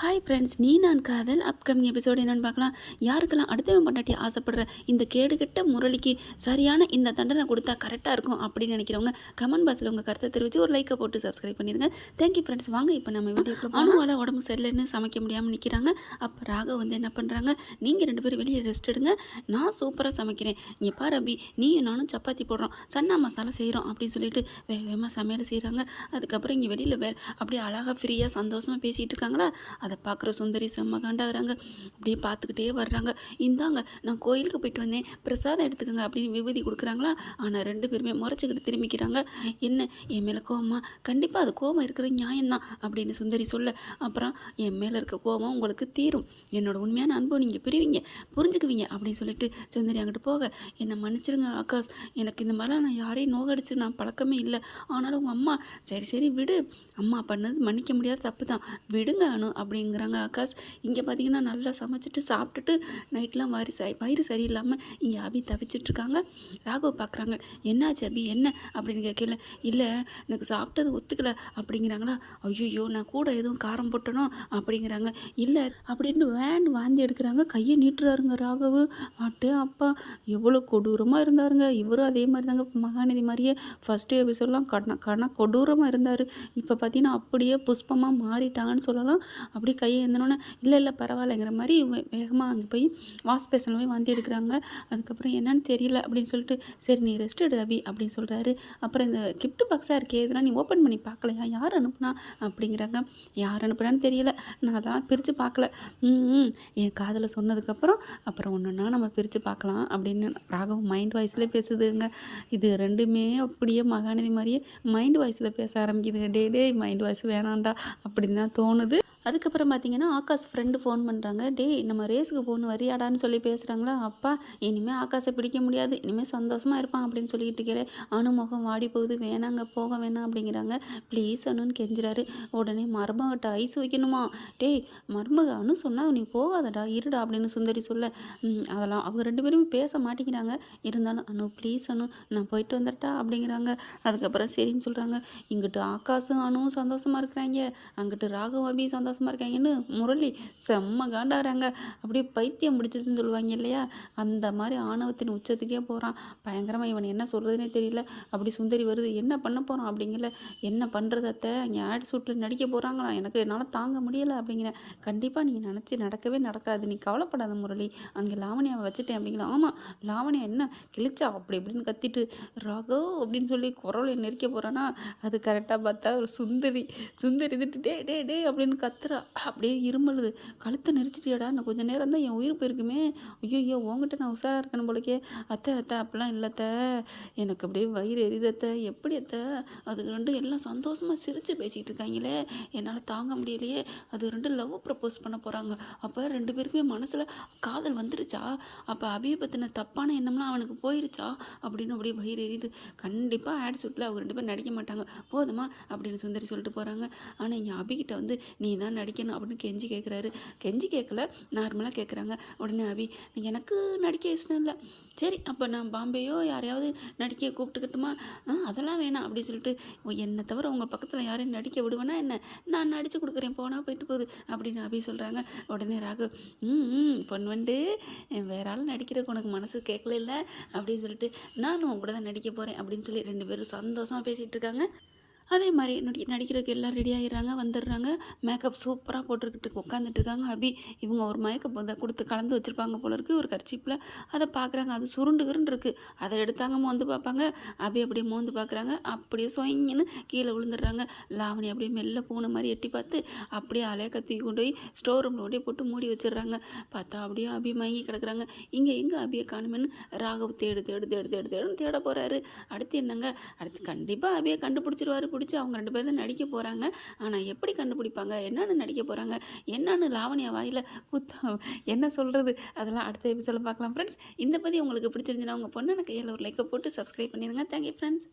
Hi friends நீ நான் காதல். அப்கமிங் எபிசோடு என்னென்னு பார்க்கலாம். யாருக்கெல்லாம் அடுத்தவன் பண்டாட்டி ஆசைப்படுற இந்த கேடுகெட்ட முரளிக்கு சரியான இந்த தண்டனை கொடுத்தா கரெக்டாக இருக்கும் அப்படின்னு நினைக்கிறவங்க கமெண்ட் பாக்ஸில் உங்கள் கருத்தை தெரிவித்து ஒரு லைக்கை போட்டு சப்ஸ்கிரைப் பண்ணிடுங்க தேங்க்யூ ஃப்ரெண்ட்ஸ் வாங்க இப்போ நம்ம வீடியோக்கு அணுவால் உடம்பு சரியில்லைன்னு சமைக்க முடியாமல் நிற்கிறாங்க அப்போ ராக வந்து என்ன பண்ணுறாங்க நீங்கள் ரெண்டு பேரும் வெளியே ரெஸ்ட் எடுங்க. நான் சூப்பராக சமைக்கிறேன். இங்கே பாரு அபி நீயும் நானும் சப்பாத்தி போடுறோம். சன்னா மசாலா செய்கிறோம் அப்படின்னு சொல்லிட்டு வேக வேகமாக சமையல் செய்கிறாங்க அதுக்கப்புறம் இங்கே வெளியில் வே அப்படியே அழகாக ஃப்ரீயாக சந்தோஷமாக பேசிகிட்டு இருக்காங்களா? அதை பார்க்குற சுந்தரி செம்ம காண்டாகிறாங்க. அப்படியே பார்த்துக்கிட்டே வர்றாங்க. இந்தாங்க நான் கோயிலுக்கு போயிட்டு வந்தேன். பிரசாதம் எடுத்துக்கோங்க அப்படின்னு விபூதி கொடுக்குறாங்களா? ஆனால் ரெண்டு பேருமே முறைச்சிக்கிட்டு திரும்பிக்கிறாங்க. என்ன என் மேலே கோவமா? கண்டிப்பாக அது கோவம் இருக்கிறது நியாயம்தான் அப்படின்னு சுந்தரி சொல்ல. அப்புறம் என் மேலே இருக்க கோவம் உங்களுக்கு தீரும். என்னோட உண்மையான அன்பு நீங்கள் பிரிவீங்க புரிஞ்சுக்குவீங்க அப்படின்னு சொல்லிட்டு சுந்தரி அங்கிட்டு போக என்னை மன்னிச்சிருங்க ஆகாஷ். எனக்கு இந்த மாதிரிலாம் நான் யாரையும் நோகடிச்சு நான் பழக்கமே இல்லை. ஆனாலும் உங்கள் அம்மா சரி சரி விடு. அம்மா பண்ணது மன்னிக்க முடியாத தப்பு தான் விடுங்க அனு அப்படிங்கிறாங்க ஆகாஷ். இங்கே பார்த்தீங்கன்னா நல்லா சமைச்சிட்டு சாப்பிட்டுட்டு நைட்லாம் வாரி சரி வயிறு சரியில்லாமல் இங்கே அபி தவிச்சிட்ருக்காங்க. ராகவ் பார்க்குறாங்க என்னாச்சு அபி? என்ன? அப்படின்னு கேட்கல இல்லை எனக்கு சாப்பிட்டது ஒத்துக்கல. அப்படிங்கிறாங்களா ஐயோ நான் கூட எதுவும் காரம் போட்டனோ? அப்படிங்கிறாங்க. இல்லை அப்படின்னு வேன் வாந்தி எடுக்கிறாங்க. கையை நீட்டுறாருங்க ராகவு. அட்டு அப்பா எவ்வளோ கொடூரமாக இருந்தாருங்க. இவரும் அதே மாதிரி தாங்க மகாநிதி மாதிரியே ஃபஸ்ட்டு சொல்லலாம் கண்ண கண்ண கொடூரமாக இருந்தார். இப்போ பார்த்தீங்கன்னா அப்படியே புஷ்பமாக மாறிட்டாங்கன்னு சொல்லலாம். அப்படி கையை எழுந்தனோன்னே இல்லை இல்லை பரவாயில்லைங்கிற மாதிரி வேகமாக அங்கே போய் வாஷ் பேஷனில் போய் வாந்தி எடுக்கிறாங்க. அதுக்கப்புறம் என்னன்னு தெரியல அப்படின்னு சொல்லிட்டு சரி நீ ரெஸ்ட் எடு அபி அப்படின்னு சொல்கிறாரு அப்புறம் இந்த கிஃப்ட் பாக்ஸாக இருக்கே இதெல்லாம் நீ ஓப்பன் பண்ணி பார்க்கலையா யார் அனுப்புனா? அப்படிங்கிறாங்க. யார் அனுப்புனான்னு தெரியல. நான் அதெல்லாம் பிரித்து பார்க்கல ம், என் காதில் சொன்னதுக்கப்புறம் அப்புறம் ஒன்றுன்னா நம்ம பிரித்து பார்க்கலாம் அப்படின்னு ராகவ் மைண்ட் வாய்ஸ்லேயே பேசுதுங்க. இது ரெண்டுமே அப்படியே மகாநதி மாதிரியே மைண்ட் வாய்ஸில் பேச ஆரம்பிக்குதுங்க டே டே மைண்ட் வாய்ஸ் வேணாண்டா அப்படின்னு தான் தோணுது. அதுக்கப்புறம் பார்த்தீங்கன்னா ஆகாஷ் ஃப்ரெண்டு ஃபோன் பண்ணுறாங்க டேய் நம்ம ரேஸுக்கு போகணும் வரியாடான்னு சொல்லி பேசுகிறாங்களா அப்பா இனிமேல் ஆகாஷை பிடிக்க முடியாது. இனிமேல் சந்தோஷமாக இருப்பான் அப்படின்னு சொல்லிக்கிட்டு இருக்கே அணு முகம் வாடி போகுது. வேணாங்க போக வேணாம் அப்படிங்கிறாங்க. ப்ளீஸ் அணுன்னு கெஞ்சுறாரு. உடனே மருமகிட்ட ஐஸ் வைக்கணுமா? டேய் மருமக அணு சொன்னால் நீ போகாதடா இருடா அப்படின்னு சுந்தரி சொல்ல. அதெல்லாம் அவங்க ரெண்டு பேரும் பேச மாட்டேங்கிறாங்க. இருந்தாலும் அனு ப்ளீஸ் அனு நான் போயிட்டு வந்துட்டா அப்படிங்கிறாங்க. அதுக்கப்புறம் சரின்னு சொல்கிறாங்க இங்கிட்டு ஆகாஷும் அணுவும் சந்தோஷமாக இருக்கிறாங்க. அங்கிட்டு ராகவ் சந்தோஷம் சந்தோஷமாக இருக்காங்கன்னு முரளி செம்ம காண்டாகிறாங்க அப்படியே பைத்தியம் பிடிச்சிச்சுன்னு சொல்லுவாங்க இல்லையா? அந்த மாதிரி ஆணவத்தின் உச்சத்துக்கே போகிறான் பயங்கரமாக இவன் என்ன சொல்கிறதுனே தெரியல. அப்படி சுந்தரி வருது என்ன பண்ண போகிறான் அப்படிங்கல. என்ன பண்ணுறதத்த இங்கே ஆட் சூட்டில் நடிக்க போகிறாங்களா எனக்கு என்னால் தாங்க முடியலை. அப்படிங்கிற. கண்டிப்பாக நீ நினச்சி நடக்கவே நடக்காது. நீ கவலைப்படாத முரளி. அங்கே லாவணியாவை வச்சுட்டேன். அப்படிங்கிற ஆமாம் லாவணியா என்ன கிழிச்சா? அப்படி இப்படின்னு கத்திட்டு ராகோ அப்படின்னு சொல்லி குரலை நெரிக்க போகிறானா அது கரெக்டாக பார்த்தா ஒரு சுந்தரி. சுந்தரி இதுட்டு டே டே டே அப்படின்னு கத் கத்துற. அப்படியே இருமலுது கழுத்தை நெரிச்சிட்டியாடா நான் கொஞ்சம் நேரம் தான் என் உயிர் போயிருக்குமே. ஐயோ ஐயோ உங்ககிட்ட நான் உஷாராக இருக்கணும் போலக்கே. அத்தை அத்தை அப்படிலாம் இல்லைத்த எனக்கு அப்படியே வயிறு எரிதத்த எப்படி அத்தை? அது ரெண்டும் எல்லாம் சந்தோஷமாக சிரித்து பேசிகிட்டு இருக்காங்களே. என்னால் தாங்க முடியலையே. அது ரெண்டும் லவ் ப்ரப்போஸ் பண்ண போகிறாங்க அப்போ ரெண்டு பேருக்குமே மனசில் காதல் வந்துருச்சா? அப்போ அபியை பற்றின தப்பான எண்ணம்லாம் அவனுக்கு போயிருச்சா? அப்படின்னு அப்படியே வயிறு எரியுது. கண்டிப்பாக ஆட் சுட்டில் அவங்க ரெண்டு பேரும் நடிக்க மாட்டாங்க. போதுமா? அப்படின்னு சுந்தரி சொல்லிட்டு போகிறாங்க ஆனால் இங்கே அபிகிட்ட வந்து நீ தான் நடிக்கணும் அப்படின்னு கெஞ்சி கேட்குறாரு கெஞ்சி கேட்கல நார்மலாக கேட்குறாங்க உடனே அபி எனக்கு நடிக்க இஷ்டம் இல்லை. சரி அப்போ நான் பாம்பேயோ யாரையாவது நடிக்க கூப்பிட்டுக்கட்டுமா? ஆ அதெல்லாம் வேணாம் அப்படி சொல்லிட்டு என்னை தவிர உங்கள் பக்கத்தில் யாரையும் நடிக்க விடுவேனா என்ன? நான் நடித்து கொடுக்குறேன் போனால் போயிட்டு போகுது அப்படின்னு அபி சொல்கிறாங்க உடனே ராகு ம் ம் பொன் வந்து வேற ஆள் நடிக்கிறதுக்கு உனக்கு மனசு கேட்கல இல்லை? அப்படின்னு சொல்லிட்டு நானும் உங்க கூட தான் நடிக்க போகிறேன் அப்படின்னு சொல்லி ரெண்டு பேரும் சந்தோஷமாக பேசிகிட்டு இருக்காங்க. அதே மாதிரி நடி நடிக்கிறதுக்கு எல்லாம் ரெடி ஆகிடுறாங்க வந்துடுறாங்க. மேக்கப் சூப்பராக போட்டுக்கிட்டு உட்காந்துட்டு இருக்காங்க அபி இவங்க ஒரு மயக்கப் அதை கொடுத்து கலந்து வச்சுருப்பாங்க போல இருக்கு ஒரு கர்ச்சிப்பில். அதை பார்க்குறாங்க அது சுருண்டுகிருன்னு இருக்குது அதை எடுத்தாங்க மோந்து பார்ப்பாங்க. அபி அப்படியே மோந்து பார்க்குறாங்க. அப்படியே சொயிங்கன்னு கீழே விழுந்துடுறாங்க. லாவணி அப்படியே மெல்ல பூனை மாதிரி எட்டி பார்த்து அப்படியே அலைய கத்தி கொண்டு போய் ஸ்டோர் ரூமில் அப்படியே போட்டு மூடி வச்சிடுறாங்க. பார்த்தா அப்படியே அபி மயங்கி கிடக்குறாங்க. இங்கே எங்கே அபியை காணுமேன்னு ராகவ் தேடு தேடு தேடு தேடு தேடுன்னு தேட போகிறாரு அடுத்து என்னங்க? அடுத்து கண்டிப்பாக அபியை கண்டுபிடிச்சிருவாரு பிடிச்சி அவங்க ரெண்டு பேரும் தான் நடிக்க போகிறாங்க ஆனால் எப்படி கண்டுபிடிப்பாங்க? என்னென்னு நடிக்க போகிறாங்க என்னென்னு லாவணியா வாயில் குத்தா என்ன சொல்கிறது அதெல்லாம் அடுத்த எபிசோட பார்க்கலாம் ஃப்ரெண்ட்ஸ் இந்த பற்றி உங்களுக்கு பிடிச்சிருந்துச்சுன்னா உங்கள் பொண்ணு எனக்கு கையில் ஒரு லைக்கை போட்டு சப்ஸ்கிரைப் பண்ணிடுங்க. Thank you friends